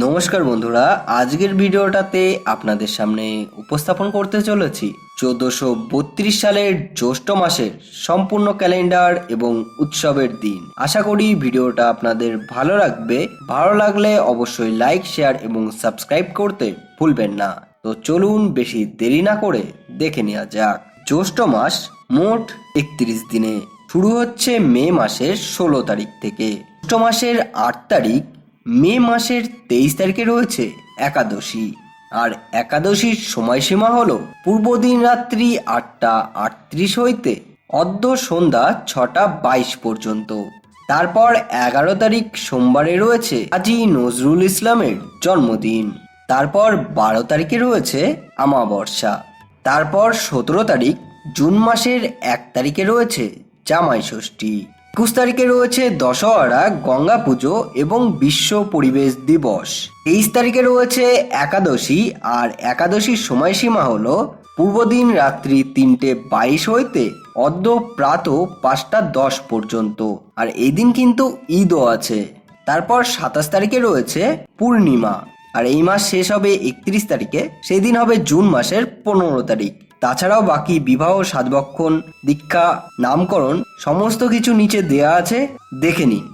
নমস্কার বন্ধুরা, আজকের ভিডিওটাতে আপনাদের সামনে উপস্থাপন করতে চলেছি চোদ্দশো বত্রিশ সালের জ্যৈষ্ঠ মাসের সম্পূর্ণ ক্যালেন্ডার এবং উৎসবের দিন। আশা করি ভিডিওটা আপনাদের ভালো লাগবে। ভালো লাগলে অবশ্যই লাইক, শেয়ার এবং সাবস্ক্রাইব করতে ভুলবেন না। তো চলুন বেশি দেরি না করে দেখে নেওয়া যাক। জ্যৈষ্ঠ মাস মোট একত্রিশ দিনে। শুরু হচ্ছে মে মাসের ষোলো তারিখ থেকে। জ্যৈষ্ঠ মাসের আট তারিখ মে মাসের তেইশ তারিখে রয়েছে একাদশী। আর একাদশীর সময়সীমা হল পূর্ব দিন রাত্রি আটটা আটত্রিশ হইতে অর্ধ সন্ধ্যা ছটা বাইশ পর্যন্ত। তারপর এগারো তারিখ সোমবারে রয়েছে আজি নজরুল ইসলামের জন্মদিন। তারপর বারো তারিখে রয়েছে আমাবর্ষা তারপর সতেরো তারিখ জুন মাসের এক তারিখে রয়েছে জামাই ষষ্ঠী একুশ তারিখে রয়েছে দশহরা, গঙ্গা পুজো এবং বিশ্ব পরিবেশ দিবস। তেইশ তারিখে রয়েছে একাদশী আর একাদশীর সময়সীমা হল পূর্বদিন রাত্রি তিনটে বাইশ হইতে অর্ধ প্রাত পাঁচটা দশ পর্যন্ত। আর এই দিন কিন্তু ঈদও আছে। তারপর সাতাশ তারিখে রয়েছে পূর্ণিমা। আর এই মাস শেষ হবে একত্রিশ তারিখে। সেই দিন হবে জুন মাসের পনেরো তারিখ। তাছাড়াও বাকি বিবাহ সাতবক্ষণ দীক্ষা নামকরণ সমস্ত কিছু নিচে দেয়া আছে দেখে নিন।